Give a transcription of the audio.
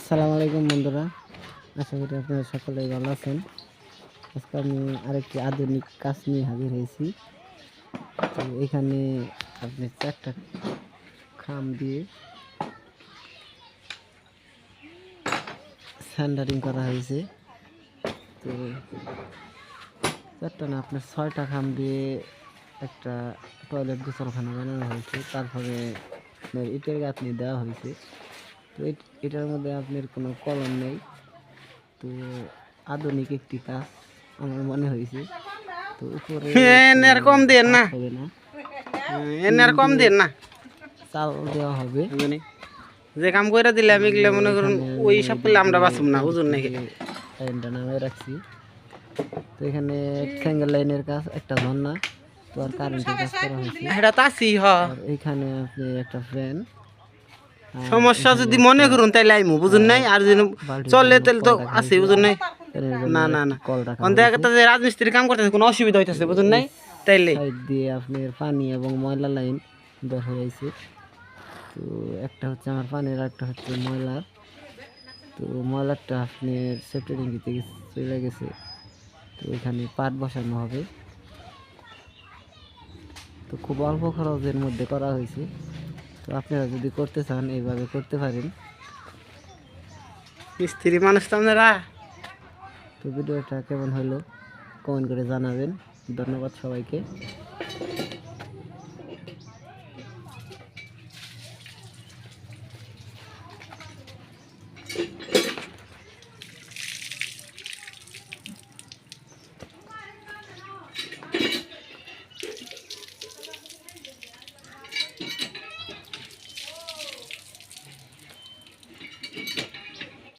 আসসালামু আলাইকুম, বন্ধুরা। আশা করি আপনারা সকলেই ভালো আছেন। আজকে আমি আরেকটি আধুনিক কাজ নিয়ে হাজির হয়েছি। তো এখানে আপনি চারটা খাম দিয়ে স্যান্ডারিং করা হয়েছে। তো চারটা না, আপনার ছয়টা খাম দিয়ে একটা টয়লেট গোসলখানা বানানো হয়েছে। তারপরে আপনার ইটের গাঁথনি দেওয়া হয়েছে। তো এটার মধ্যে আপনার কোনো কলম নেই। তো আধুনিক একটি কাজ আমার মনে হয়েছে। তো উপরে এনে আর কম দেন না। হবে না। এনে আর কম দেন না। চাল দেওয়া হবে। যে কাম করে দিলাম এগুলো মনে করুন ওই সব করলে আমরা বাঁচব না বুঝুন নাকি? লাইনটা নামে রাখছি। তো এখানে সিঙ্গেল লাইনের কাজ একটা ঝর্ণা তো আর কারেন্টের কাজ করা হয়েছে। এটা তো হ। এখানে আপনি একটা ফ্যান সমস্যা যদি মনে করুন, তাইলে আইমু, বুঝুন নাই? আর যদি চললে তাহলে তো আছে বুঝুন নাই? না না না। কল দেখা যে রাজমিস্ত্রি কাম করতেছে, কোনো অসুবিধা হইতেছে, বুঝুন নাই? তাইলে। দিয়ে আপনার পানি এবং ময়লা লাইন বের হয়ে গেছে তো একটা হচ্ছে আমার পানির একটা হচ্ছে ময়লার। তো ময়লারটা আপনার সেফটি ট্যাঙ্কিতে চলে গেছে। তো এখানে পাট বসানো হবে। তো খুব অল্প খরচের মধ্যে করা হয়েছে। তো আপনারা যদি করতে চান এইভাবে করতে পারেন। স্ত্রী মানুষ তো আপনারা তো ভিডিওটা কেমন হলো কমেন্ট করে জানাবেন। ধন্যবাদ সবাইকে।